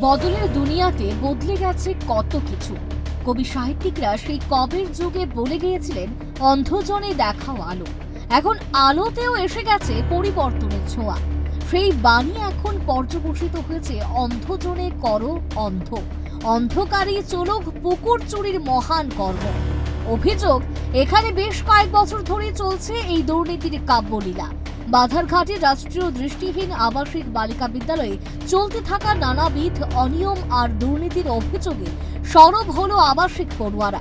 বদলের দুনিয়াতে বদলে গেছে কত কিছু। কবি সাহিত্যিকরা সেই কবের যুগে বলে গিয়েছিলেন, অন্ধজনে দেখাও আলো। এখন আলোতেও এসে গেছে পরিবর্তনের ছোঁয়া। সেই বাণী এখন পর্যবসিত হয়েছে অন্ধজনে করো অন্ধ। অন্ধকারী চলুক পুকুর চুরির মহান কর্ম। অভিযোগ, এখানে বেশ কয়েক বছর ধরে চলছে এই দুর্নীতির কাব্যলীলা। বাধারঘাটে রাষ্ট্রীয় দৃষ্টিহীন আবাসিক বালিকা বিদ্যালয়ে চলতে থাকা নানাবিধ অনিয়ম আর দুর্নীতির অভিযোগে সরব হল আবাসিক পড়ুয়ারা।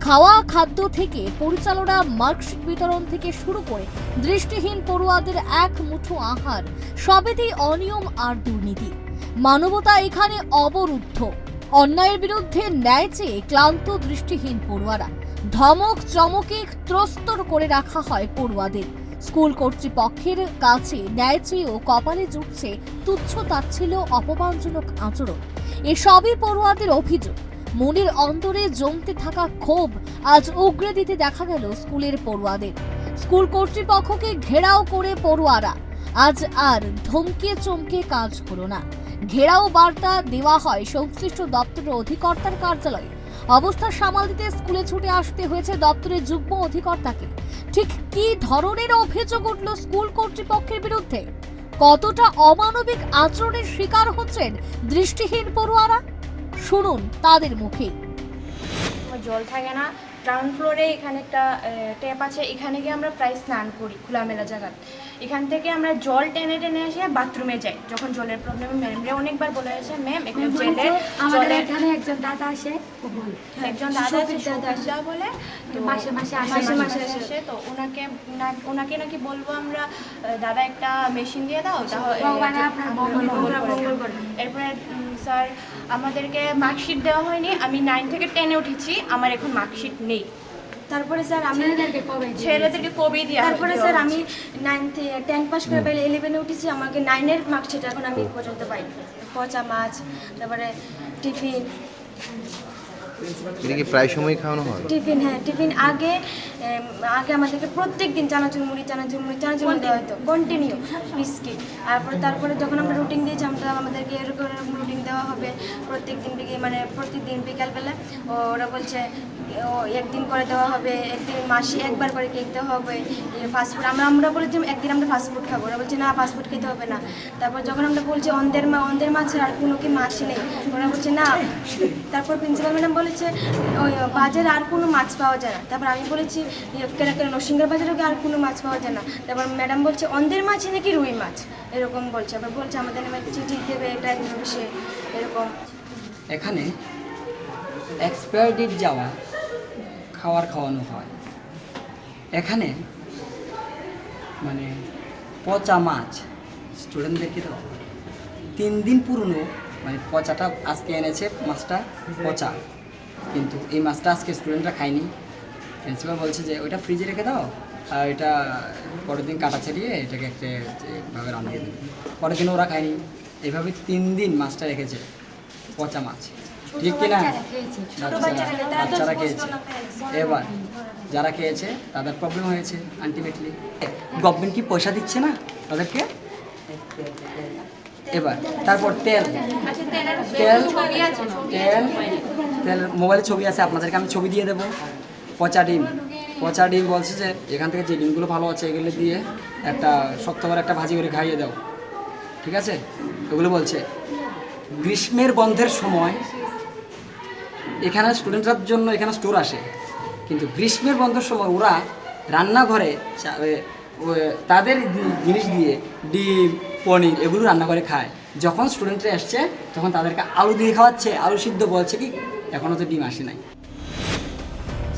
খাওয়া, খাদ্য থেকে পরিচালনা, মার্কশিট বিতরণ থেকে শুরু করে দৃষ্টিহীন পড়ুয়াদের এক মুঠো আহার সবেতেই অনিয়ম আর দুর্নীতি। মানবতা এখানে অবরুদ্ধ। অন্যায়ের বিরুদ্ধে ন্যায় চেয়ে ক্লান্ত দৃষ্টিহীন পড়ুয়ারা। ধমক, চমকে ত্রস্তর করে রাখা হয় পড়ুয়াদের। স্কুল কর্তৃপক্ষের কাছে ন্যায় চেয়েও কপালে জুটছে তুচ্ছ তাচ্ছিল অপমানজনক আচরণ। এসবই পড়ুয়াদের অভিযোগ। মনের অন্তরে জমতে থাকা ক্ষোভ আজ উগরে দিতে দেখা গেল স্কুলের পড়ুয়াদের। স্কুল কর্তৃপক্ষকে ঘেরাও করে পড়ুয়ারা। আজ আর ধমকে চমকে কাজ হলো না। ঘেরাও বার্তা দেওয়া হয় সংশ্লিষ্ট দপ্তরের অধিকর্তার কার্যালয়ে। অবস্থা সামাল দিতে স্কুলে ছুটে আসতে হয়েছে দপ্তরের যুগ্ম অধিকর্তাকে। ঠিক কি ধরনের অভিযোগ উঠল স্কুল কর্তৃপক্ষের বিরুদ্ধে? কতটা অমানবিক আচরণের শিকার হচ্ছেন দৃষ্টিহীন পড়ুয়ারা? শুনুন তাদের মুখে। জল থাকে না গ্রাউন্ড ফ্লোরে এখানে একটা ট্যাপ আছে। এখানে গিয়ে আমরা প্রায় স্নান করি খোলামেলা জায়গা এখান থেকে আমরা জল টেনে টেনে এসে বাথরুমে যাই। যখন জলের প্রবলেম ম্যামরা অনেকবার বলে গেছে ম্যাম জেলে আমাদের জলের এখানে একজন দাদা আসে একজন দাদা আছে দাদা আসে। বলে তো মাসে মাসে আসে, মাসে মাসে আসে। তো ওনাকে ওনাকে নাকি বলব আমরা দাদা একটা মেশিন দিয়ে দাও তাহলে। এরপরে স্যার আমাদেরকে মার্কশিট দেওয়া হয়নি। আমি নাইন থেকে টেনে উঠেছি আমার এখন মার্কশিট নেই। তারপরে স্যার আমি ছেলেদেরকে কবে? ছেলেদেরকে কবি দিয়ে তারপরে স্যার আমি নাইন টেন পাস করে পেলে ইলেভেনে উঠেছি আমাকে নাইনের মার্কশিট এখন আমি পর্যন্ত পাইনি। পচা মাছ তারপরে টিফিন। এটা কি প্রায় সময় খাওয়ানো হয়? টিফিন হ্যাঁ টিফিন আগে আগে আমাদেরকে প্রত্যেক দিন চানাচুর মুড়ি চানাচুর মুড়ি চানাচুর মুড়ি দেওয়া হতো। Continue biscuit. তারপরে তারপরে যখন আমরা রুটিন দিয়েছি, আমরা আমাদেরকে এরকম রুটিন দেওয়া হবে। প্রত্যেক দিন মানে প্রত্যেক দিন বিকালবেলা ওরা বলছে, ও, একদিন করে দেওয়া হবে, একদিন মাসে একবার করে কেক দেওয়া হবে ফাস্টফুড আমরা আমরা বলেছি একদিন আমরা ফাস্টফুড খাব। ওরা বলছে, না ফাস্টফুড খেতে হবে না। তারপর যখন আমরা বলছি অন্ধের মা অন্ধের মাছ আর কোনো কি মাছ নেই? ওরা বলছে, না। তারপর প্রিন্সিপাল ম্যাডাম বলেছে ওই বাজারে আর কোনো মাছ পাওয়া যায় না। তারপর আমি বলেছি ইয়ে, কেন কেন নরসিংহের বাজারে আর কোনো মাছ পাওয়া যায় না? তারপর ম্যাডাম বলছে অন্ধের মাছ নাকি রুই মাছ। এরকম বলছে। আবার বলছে আমাদের নামে চিঠি দেবে এটা সে এরকম। এখানে এক্সপায়ার ডেট যাওয়া খাওয়ার খাওয়ানো হয়। এখানে মানে পচা মাছ স্টুডেন্টদেরকে হয়। তিন দিন পুরনো মানে পচাটা আজকে এনেছে মাছটা পচা। কিন্তু এই মাছটা আজকে স্টুডেন্টরা খায়নি। প্রিন্সিপাল বলছে যে ওইটা ফ্রিজে রেখে দাও আর এটা পরের দিন কাটা ছাড়িয়ে এটাকে একটা ভাবে রান্না দিয়ে দেবে। পরের দিন ওরা খায়নি। এইভাবে তিন দিন মাছটা রেখেছে পচা মাছ। ঠিক কি না খেয়েছে। বাচ্চারা বাচ্চারা খেয়েছে। এবার যারা খেয়েছে তাদের প্রবলেম হয়েছে আলটিমেটলি গভর্নমেন্ট কি পয়সা দিচ্ছে না তাদেরকে? এবার তারপর তেল। তেল তেল তেল মোবাইলে ছবি আছে, আপনাদেরকে আমি ছবি দিয়ে দেবো। পচা ডিম। পচা ডিম বলছে যে, এখান থেকে যে ডিমগুলো ভালো আছে, এগুলো দিয়ে একটা শক্ত করে একটা ভাজি করে খাইয়ে দাও। ঠিক আছে? এগুলো বলছে, গ্রীষ্মের বন্ধের সময় এখানে স্টুডেন্টরার জন্য এখানে স্টোর আসে। কিন্তু গ্রীষ্মের বন্ধের সময় ওরা রান্নাঘরে তাদের জিনিস দিয়ে ডিম, পনির এগুলো রান্না করে খায়। যখন স্টুডেন্টরা এসছে, তখন তাদেরকে আলু দিয়ে খাওয়াচ্ছে। আলু সিদ্ধ বলছে কি এখনও তো ডিম আসে নাই।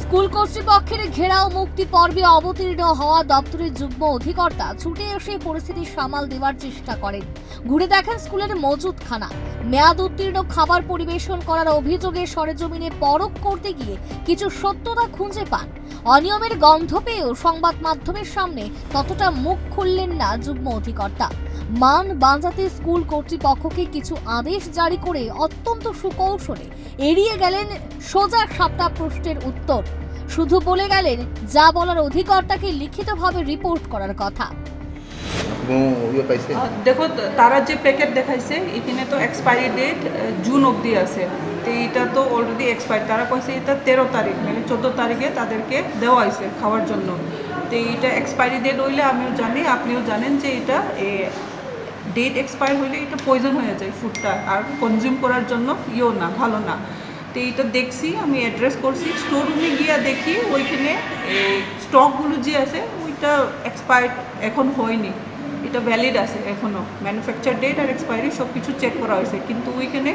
স্কুল কর্তৃপক্ষের ঘেরাও মুক্তি পর্বে অবতীর্ণ হওয়া দপ্তরের যুগ্ম অধিকর্তা ছুটে এসে পরিস্থিতি সামাল দেওয়ার চেষ্টা করেন। ঘুরে দেখেন স্কুলের মজুদখানা। মেয়াদ উত্তীর্ণ খাবার পরিবেশন করার অভিযোগে সরেজমিনে পরখ করতে গিয়ে কিছু সত্যতা খুঁজে পান। অনিয়মের গন্ধ পেয়েও সংবাদ মাধ্যমের সামনে ততটা মুখ খুললেন না যুগ্ম অধিকর্তা। মান বাঁচাতে স্কুল কর্তৃপক্ষকে কিছু আদেশ জারি করে অত্যন্ত সুকৌশলে এড়িয়ে গেলেন সোজা সাতটা প্রশ্নের উত্তর। শুধু বলে গেলেন যা বলার অধিকর্তাকে লিখিতভাবে রিপোর্ট করার কথা। ইয়ে দেখো তারা যে প্যাকেট দেখাইছে এখানে তো এক্সপায়ারি ডেট জুন অবধি আছে। তো এটা তো অলরেডি এক্সপায়ার তারা কইছে এটা তেরো তারিখ মানে চোদ্দ তারিখে তাদেরকে দেওয়া হয়েছে খাওয়ার জন্য। তো এটা এক্সপায়ারি ডেট হইলে আমিও জানি আপনিও জানেন যে এটা ডেট এক্সপায়ার হইলে এটা পয়জন হয়ে যায় ফুডটা আর কনজিউম করার জন্য ইয়েও না, ভালো না। তো এইটা দেখছি, আমি অ্যাড্রেস করছি স্টোর রুমে গিয়ে দেখি, ওইখানে স্টকগুলো যে আছে, ওইটা এক্সপায়ার্ড এখন হয়নি। এটা ভ্যালিড আছে এখনও ম্যানুফ্যাকচার ডেট আর এক্সপায়ারি সব কিছু চেক করা হয়েছে। কিন্তু ওইখানে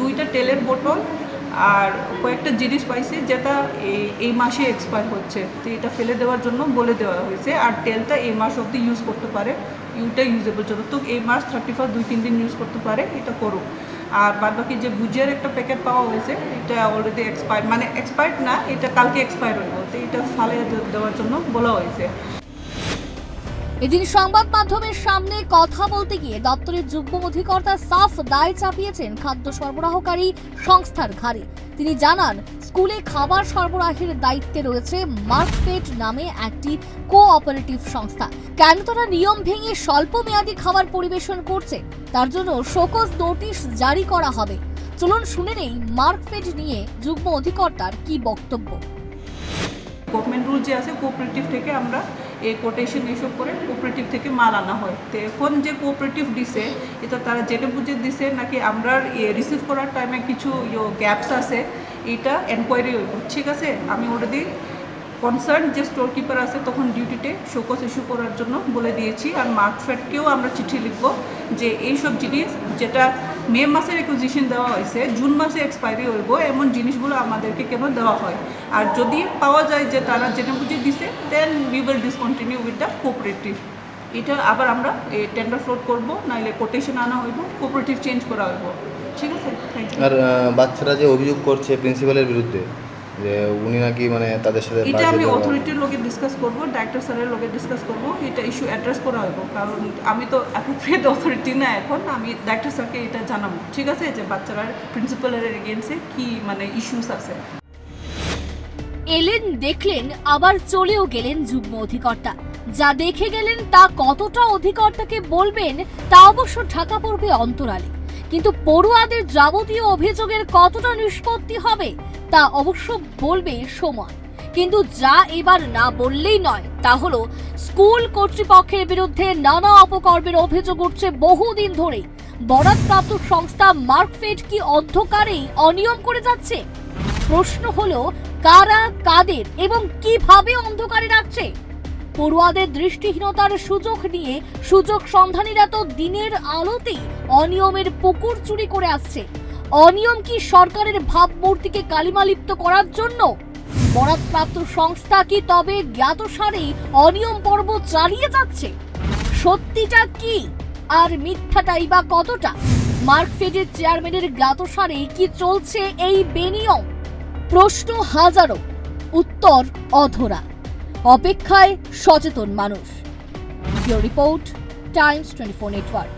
দুইটা তেলের বোতল আর কয়েকটা জিনিস পাইছে, যেটা এই এই মাসে এক্সপায়ার হচ্ছে। তো এটা ফেলে দেওয়ার জন্য বলে দেওয়া হয়েছে। আর তেলটা এই মাস অবধি ইউজ করতে পারে। ইউটা ইউজেবল যতটুক এই মাস থার্টি ফার্স্ট দুই তিন দিন ইউজ করতে পারে, এটা করুক আর বাদ বাকি যে ভুজিয়ার একটা প্যাকেট পাওয়া হয়েছে, এটা অলরেডি এক্সপায়ার মানে এক্সপায়ার্ড না, এটা কালকে এক্সপায়ার হয়ে তো এটা ফালে দেওয়ার জন্য বলা হয়েছে। এদিন সংবাদ মাধ্যমের সামনে কথা বলতে গিয়ে দপ্তরের যুগ্ম অধিকর্তা সাফ দায় চাপিয়েছেন খাদ্য সরবরাহকারী সংস্থার ঘাড়ে। তিনি জানান স্কুলে খাবার সরবরাহের দায়িত্বে রয়েছে মার্কফেট নামে একটি কোঅপারেটিভ সংস্থা। কেন তারা নিয়ম ভেঙে স্বল্প মেয়াদী খাবার পরিবেশন করছে? তার জন্য শোকজ নোটিশ জারি করা হবে। চলুন শুনে নেই মার্কফেট নিয়ে যুগ্ম অধিকর্তার কি বক্তব্য। গভর্নমেন্ট রুল যে আছে কোঅপারেটিভ থেকে আমরা এই কোটেশন এসব করে কোঅপারেটিভ থেকে মাল আনা হয়। তো এখন যে কোঅপারেটিভ দিছে, এটা তারা জেনে বুঝে দিছে, নাকি আমরা রিসিভ করার টাইমে কিছু গ্যাপস আছে এটা এনকোয়ারি ঠিক আছে? আমি অলরেডি কনসার্ন যে স্টোর কিপার আছে, তখন ডিউটিতে শোকস ইস্যু করার জন্য বলে দিয়েছি। আর মার্কফেটকেও আমরা চিঠি লিখব যে এইসব জিনিস যেটা মে মাসের একুজিশন দেওয়া হয়েছে, জুন মাসে এক্সপায়ারি হইব, এমন জিনিসগুলো আমাদেরকে কেন দেওয়া হয়? আর যদি পাওয়া যায় যে তারা জেনে বুঝে দিছে then we will discontinue with the cooperative এটা আবার আমরা টেন্ডার ফ্লোট করব নাইলে কোটেশন আনা হইব কোঅপারেটিভ চেঞ্জ করা হইব। ঠিক আছে? আর বাচ্চারা যে অভিযোগ করছে প্রিন্সিপালের বিরুদ্ধে যে উনি নাকি মানে তাদের সাথে এটা আমি অথরিটির লোকে ডিসকাস করব ডাইরেক্টর স্যারের লোকে ডিসকাস করব এটা ইস্যু অ্যাড্রেস করা হইব। কারণ আমি তো অ্যাপ্রোপ্রিয়েট অথরিটি না এখন আমি ডাইরেক্টর স্যারকে এটা জানাব। ঠিক আছে? যে বাচ্চারা প্রিন্সিপালের এগেনস্টে কি মানে ইস্যুস আছে। এলেন দেখলেন আবার চলেও গেলেন যুগ্ম অধিকর্তা। যা দেখে গেলেন তা কতটা অধিকর্তাকে বলবেন তা অবশ্য ঢাকা পড়বে অন্তরালে। কিন্তু পড়ুয়াদের যাবতীয় অভিযোগের কতটা নিষ্পত্তি হবে তা অবশ্য বলবে সময়। কিন্তু যা এবার না বললেই নয়, তা হলো স্কুল কর্তৃপক্ষের বিরুদ্ধে নানা অপকর্মের অভিযোগ উঠছে বহুদিন ধরে। বরাদপ্রাপ্ত সংস্থা মার্কফেড কি অন্ধকারেই অনিয়ম করে যাচ্ছে? প্রশ্ন হলো, কারা, কাদের এবং কীভাবে অন্ধকারে রাখছে? পড়ুয়াদের দৃষ্টিহীনতার সুযোগ নিয়ে সুযোগ সন্ধানীরা তো দিনের আলোতেই অনিয়মের পুকুর চুরি করে আসছে। অনিয়ম কি সরকারের ভাবমূর্তিকে কালিমালিপ্ত করার জন্য? বরাদপ্রাপ্ত সংস্থা কি তবে জ্ঞাতসারে অনিয়ম পর্ব চালিয়ে যাচ্ছে? সত্যিটা কি আর মিথ্যাটাই বা কতটা? মার্কফেডের চেয়ারম্যানের জ্ঞাতসারে কি চলছে এই বেনিয়ম? প্রশ্ন হাজারো। উত্তর অধরা। অপেক্ষায় সচেতন মানুষ। Report Times twenty four network.